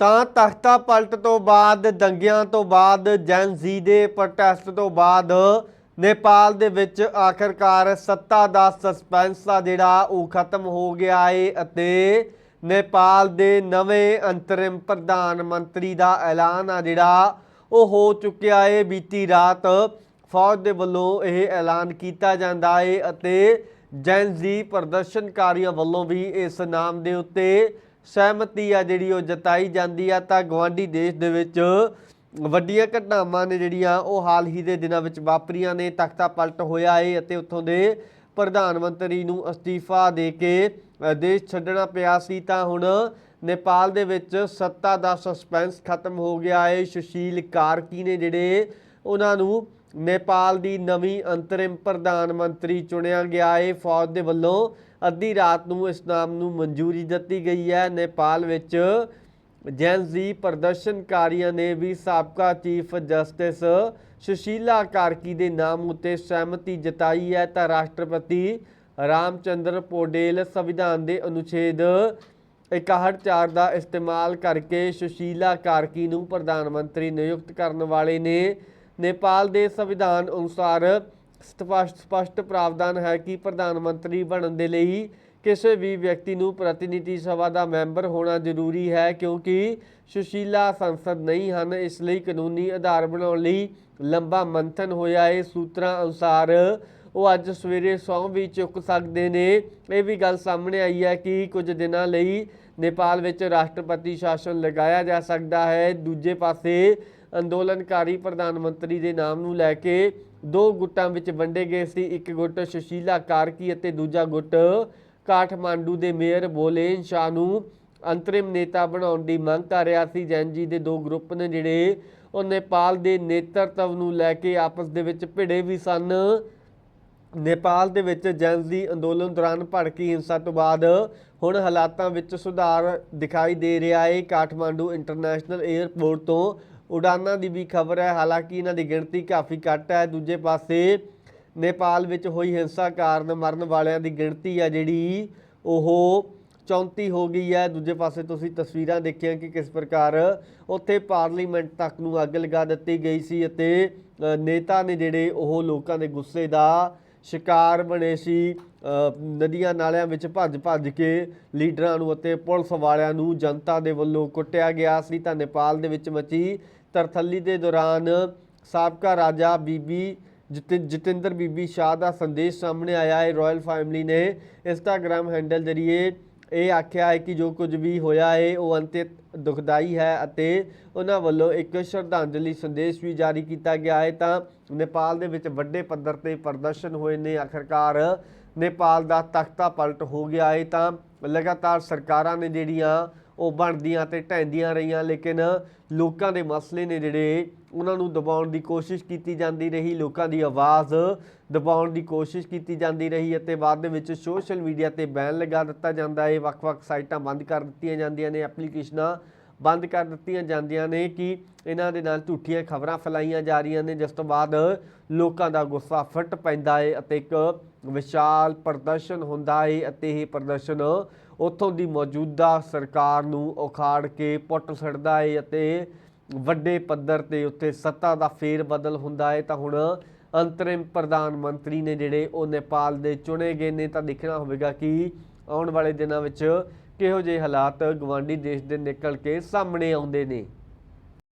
ਤਾਂ ਤਖਤਾ ਪਲਟ ਤੋਂ ਬਾਅਦ, ਦੰਗਿਆਂ ਤੋਂ ਬਾਅਦ, ਜੈਨ ਜ਼ੀ ਦੇ ਪ੍ਰੋਟੈਸਟ ਤੋਂ ਬਾਅਦ ਨੇਪਾਲ ਦੇ ਵਿੱਚ ਆਖਰਕਾਰ ਸੱਤਾ ਦਾ ਸਸਪੈਂਸ ਆ ਜਿਹੜਾ, ਉਹ ਖਤਮ ਹੋ ਗਿਆ ਏ ਅਤੇ ਨੇਪਾਲ ਦੇ ਨਵੇਂ ਅੰਤਰਿਮ ਪ੍ਰਧਾਨ ਮੰਤਰੀ ਦਾ ਐਲਾਨ ਆ ਜਿਹੜਾ, ਉਹ ਹੋ ਚੁੱਕਿਆ ਏ। ਬੀਤੀ ਰਾਤ ਫੌਜ ਦੇ ਵੱਲੋਂ ਇਹ ਐਲਾਨ ਕੀਤਾ ਜਾਂਦਾ ਏ ਅਤੇ ਜੈਨ ਜ਼ੀ ਪ੍ਰਦਰਸ਼ਨਕਾਰੀਆਂ ਵੱਲੋਂ ਵੀ ਇਸ ਨਾਮ ਦੇ ਉੱਤੇ ਸਹਿਮਤੀ ਆ ਜਿਹੜੀ ਉਹ ਜਤਾਈ ਜਾਂਦੀ ਆ, ਤਾਂ ਗਵਾਂਢੀ ਦੇਸ਼ ਦੇ ਵਿੱਚ ਵੱਡੀਆਂ ਘਟਨਾਵਾਂ ਨੇ ਜਿਹੜੀਆਂ ਉਹ ਹਾਲ ਹੀ ਦੇ ਦਿਨਾਂ ਵਿੱਚ ਵਾਪਰੀਆਂ ਨੇ। ਤਖਤਾ ਪਲਟ ਹੋਇਆ ਏ ਅਤੇ ਉੱਥੋਂ ਦੇ ਪ੍ਰਧਾਨ ਮੰਤਰੀ ਨੂੰ ਅਸਤੀਫਾ ਦੇ ਕੇ ਦੇਸ਼ ਛੱਡਣਾ ਪਿਆ ਸੀ। ਤਾਂ ਹੁਣ ਨੇਪਾਲ ਦੇ ਵਿੱਚ ਸੱਤਾ ਦਾ ਸਸਪੈਂਸ ਖਤਮ ਹੋ ਗਿਆ ਏ। ਸੁਸ਼ੀਲ ਕਾਰਕੀ ਨੇ ਜਿਹੜੇ ਉਹਨਾਂ ਨੂੰ ਨੇਪਾਲ ਦੀ ਨਵੀਂ ਅੰਤਰਿਮ ਪ੍ਰਧਾਨ ਮੰਤਰੀ ਚੁਣਿਆ ਗਿਆ ਏ, ਫੌਜ ਦੇ ਵੱਲੋਂ ਅੱਧੀ ਰਾਤ ਨੂੰ ਇਸ ਨਾਮ ਨੂੰ ਮਨਜ਼ੂਰੀ ਦਿੱਤੀ ਗਈ ਹੈ। ਨੇਪਾਲ ਵਿੱਚ ਜੈਨ ਪ੍ਰਦਰਸ਼ਨਕਾਰੀਆਂ ਨੇ ਵੀ ਸਾਬਕਾ ਚੀਫ ਜਸਟਿਸ ਸੁਸ਼ੀਲਾ ਕਾਰਕੀ ਦੇ ਨਾਮ ਉੱਤੇ ਸਹਿਮਤੀ ਜਤਾਈ ਹੈ ਤਾਂ ਰਾਸ਼ਟਰਪਤੀ ਰਾਮਚੰਦਰ ਪੋਡੇਲ ਸੰਵਿਧਾਨ ਦੇ ਅਨੁਛੇਦ 61 ਦਾ ਇਸਤੇਮਾਲ ਕਰਕੇ ਸੁਸ਼ੀਲਾ ਕਾਰਕੀ ਨੂੰ ਪ੍ਰਧਾਨ ਮੰਤਰੀ ਨਿਯੁਕਤ ਕਰਨ ਵਾਲੇ ਨੇ। ਨੇਪਾਲ ਦੇ ਸੰਵਿਧਾਨ ਅਨੁਸਾਰ ਸਪਸ਼ਟ ਸਪਸ਼ਟ ਪ੍ਰਾਵਧਾਨ ਹੈ ਕਿ ਪ੍ਰਧਾਨ ਮੰਤਰੀ ਬਣਨ ਦੇ ਲਈ ਕਿਸੇ ਵੀ ਵਿਅਕਤੀ ਨੂੰ ਪ੍ਰਤੀਨਿਧੀ ਸਭਾ ਦਾ ਮੈਂਬਰ ਹੋਣਾ ਜ਼ਰੂਰੀ ਹੈ ਕਿਉਂਕਿ ਸੁਸ਼ੀਲਾ ਸੰਸਦ ਨਹੀਂ ਹਨ। ਇਸ ਲਈ ਕਾਨੂੰਨੀ ਆਧਾਰ ਬਣਾਉਣ ਲਈ ਲੰਬਾ ਮੰਥਨ ਹੋਇਆ। ਹੈ ਸੂਤਰਾਂ ਅਨੁਸਾਰ ਉਹ ਅੱਜ ਸਵੇਰੇ ਸਹੁੰ ਵੀ ਚੁੱਕ ਸਕਦੇ ਨੇ। ਇਹ ਵੀ ਗੱਲ ਸਾਹਮਣੇ ਆਈ ਹੈ ਕਿ ਕੁਝ ਦਿਨਾਂ ਲਈ ਨੇਪਾਲ ਵਿੱਚ ਰਾਸ਼ਟਰਪਤੀ ਸ਼ਾਸਨ ਲਗਾਇਆ ਜਾ ਸਕਦਾ ਹੈ। ਦੂਜੇ ਪਾਸੇ ਅੰਦੋਲਨਕਾਰੀ ਪ੍ਰਧਾਨ ਮੰਤਰੀ ਦੇ ਨਾਮ ਨੂੰ ਲੈ ਕੇ ਦੋ ਗੁੱਟਾਂ ਵਿੱਚ ਵੰਡੇ ਗਏ ਸੀ। ਇੱਕ ਗੁੱਟ ਸੁਸ਼ੀਲਾ ਕਾਰਕੀ ਅਤੇ ਦੂਜਾ ਗੁੱਟ ਕਾਠਮਾਂਡੂ ਦੇ ਮੇਅਰ ਬੋਲੇਨ ਸ਼ਾਹ ਨੂੰ ਅੰਤਰਿਮ ਨੇਤਾ ਬਣਾਉਣ ਦੀ ਮੰਗ ਕਰ ਰਿਹਾ ਸੀ। ਜੈਨ ਜੀ ਦੇ ਦੋ ਗਰੁੱਪ ਨੇ ਜਿਹੜੇ ਉਹ ਨੇਪਾਲ ਦੇ ਨੇਤਰਤਵ ਨੂੰ ਲੈ ਕੇ ਆਪਸ ਦੇ ਵਿੱਚ ਭਿੜੇ ਵੀ ਸਨ। ਨੇਪਾਲ ਦੇ ਵਿੱਚ ਜੈਨਜ਼ੀ ਅੰਦੋਲਨ ਦੌਰਾਨ ਭੜਕੀ ਹਿੰਸਾ ਤੋਂ ਬਾਅਦ ਹੁਣ ਹਾਲਾਤਾਂ ਵਿੱਚ ਸੁਧਾਰ ਦਿਖਾਈ ਦੇ ਰਿਹਾ ਹੈ। ਕਾਠਮਾਂਡੂ ਇੰਟਰਨੈਸ਼ਨਲ 에ਅਰਪੋਰਟ ਤੋਂ ਉਡਾਨਾਂ ਦੀ ਵੀ ਖਬਰ ਹੈ। ਹਾਲਾਂਕਿ ਇਹਨਾਂ ਦੀ ਗਿਣਤੀ ਕਾਫੀ ਘੱਟ ਹੈ। ਦੂਜੇ ਪਾਸੇ ਨੇਪਾਲ ਵਿੱਚ ਹੋਈ ਹਿੰਸਾ ਕਾਰਨ ਮਰਨ ਵਾਲਿਆਂ ਦੀ ਗਿਣਤੀ ਆ ਜਿਹੜੀ, ਉਹ 34 ਹੋ ਗਈ ਹੈ। ਦੂਜੇ ਪਾਸੇ ਤੁਸੀਂ ਤਸਵੀਰਾਂ ਦੇਖੀਆਂ ਕਿ ਕਿਸ ਪ੍ਰਕਾਰ ਉੱਥੇ ਪਾਰਲੀਮੈਂਟ ਤੱਕ ਨੂੰ ਅੱਗ ਲਗਾ ਦਿੱਤੀ ਗਈ ਸੀ ਅਤੇ ਨੇਤਾ ਨੇ ਜਿਹੜੇ ਉਹ ਲੋਕਾਂ ਦੇ ਗੁੱਸੇ ਦਾ ਸ਼ਿਕਾਰ ਬਣੇ ਸੀ ਨਦੀਆਂ ਨਾਲਿਆਂ ਵਿੱਚ ਭੱਜ ਭੱਜ ਕੇ ਲੀਡਰਾਂ ਨੂੰ ਅਤੇ ਪੁਲਿਸ ਵਾਲਿਆਂ ਨੂੰ ਜਨਤਾ ਦੇ ਵੱਲੋਂ ਕੁੱਟਿਆ ਗਿਆ ਸੀ। ਤਾਂ ਨੇਪਾਲ ਦੇ ਵਿੱਚ ਮਚੀ ਤਰਥੱਲੀ ਦੇ ਦੌਰਾਨ ਸਾਬਕਾ ਰਾਜਾ ਬੀਬੀ ਜਤਿ- ਜਤਿੰਦਰ ਬੀਬੀ ਸ਼ਾਹ ਦਾ ਸੰਦੇਸ਼ ਸਾਹਮਣੇ ਆਇਆ। ਹੈ ਰਾਇਲ ਫੈਮਿਲੀ ਨੇ ਇੰਸਟਾਗ੍ਰam ਹੈਂਡਲ ਜਰੀਏ ਇਹ ਆਖਿਆ ਹੈ ਕਿ ਜੋ ਕੁਝ ਵੀ ਹੋਇਆ ਹੈ, ਉਹ ਅੰਤਿਤ ਦੁਖਦਾਈ ਹੈ ਅਤੇ ਉਹਨਾਂ ਵੱਲੋਂ ਇੱਕ ਸ਼ਰਧਾਂਜਲੀ ਸੰਦੇਸ਼ ਵੀ ਜਾਰੀ ਕੀਤਾ ਗਿਆ ਹੈ। ਤਾਂ ਨੇਪਾਲ ਦੇ ਵਿੱਚ ਵੱਡੇ ਪੱਧਰ ਤੇ ਪ੍ਰਦਰਸ਼ਨ ਹੋਏ ਨੇ। ਆਖਰਕਾਰ ਨੇਪਾਲ ਦਾ ਤਖਤਾ ਪਲਟ ਹੋ ਗਿਆ ਹੈ। ਤਾਂ ਲਗਾਤਾਰ ਸਰਕਾਰਾਂ ਨੇ ਜਿਹੜੀਆਂ ਉਹ ਬਣਦੀਆਂ ਤੇ ਢਹਿੰਦੀਆਂ ਰਹੀਆਂ, ਲੇਕਿਨ ਲੋਕਾਂ ਦੇ ਮਸਲੇ ਨੇ ਜਿਹੜੇ ਉਹਨਾਂ ਨੂੰ ਦਬਾਉਣ ਦੀ ਕੋਸ਼ਿਸ਼ ਕੀਤੀ ਜਾਂਦੀ ਰਹੀ, ਲੋਕਾਂ ਦੀ ਆਵਾਜ਼ ਦਬਾਉਣ ਦੀ ਕੋਸ਼ਿਸ਼ ਕੀਤੀ ਜਾਂਦੀ ਰਹੀ ਅਤੇ ਬਾਅਦ ਦੇ ਵਿੱਚ ਸੋਸ਼ਲ ਮੀਡੀਆ ਤੇ ਬੈਨ ਲਗਾ ਦਿੱਤਾ ਜਾਂਦਾ ਹੈ। ਵੱਖ-ਵੱਖ ਸਾਈਟਾਂ ਬੰਦ ਕਰ ਦਿੱਤੀਆਂ ਜਾਂਦੀਆਂ ਨੇ, ਐਪਲੀਕੇਸ਼ਨਾਂ ਬੰਦ ਕਰ ਦਿੱਤੀਆਂ ਜਾਂਦੀਆਂ ਨੇ ਕਿ ਇਹਨਾਂ ਦੇ ਨਾਲ ਝੂਠੀਆਂ ਖਬਰਾਂ ਫੈਲਾਈਆਂ ਜਾ ਰਹੀਆਂ ਨੇ। ਜਿਸ ਤੋਂ ਬਾਅਦ ਲੋਕਾਂ ਦਾ ਗੁੱਸਾ ਫਟ ਪੈਂਦਾ ਹੈ ਅਤੇ ਇੱਕ ਵਿਸ਼ਾਲ ਪ੍ਰਦਰਸ਼ਨ ਹੁੰਦਾ ਹੈ ਅਤੇ ਇਹ ਪ੍ਰਦਰਸ਼ਨ ਉੱਥੋਂ ਦੀ ਮੌਜੂਦਾ ਸਰਕਾਰ ਨੂੰ ਉਖਾੜ ਕੇ ਪੁੱਟ ਛੱਡਦਾ ਹੈ ਅਤੇ ਵੱਡੇ ਪੱਧਰ ਤੇ ਉੱਥੇ ਸੱਤਾ ਦਾ ਫੇਰ ਬਦਲ ਹੁੰਦਾ ਹੈ, ਤਾਂ ਹੁਣ ਅੰਤਰਿਮ ਪ੍ਰਧਾਨ ਮੰਤਰੀ ਨੇ ਜਿਹੜੇ ਉਹ ਨੇਪਾਲ ਦੇ ਚੁਣੇ ਗਏ ਨੇ, ਤਾਂ ਦੇਖਣਾ ਹੋਵੇਗਾ ਕਿ ਆਉਣ ਵਾਲੇ ਦਿਨਾਂ ਵਿੱਚ ਕਿਹੋ ਜਿਹੇ ਹਾਲਾਤ ਗਵਾਂਢੀ ਦੇਸ਼ ਦੇ ਨਿਕਲ ਕੇ ਸਾਹਮਣੇ ਆਉਂਦੇ ਨੇ।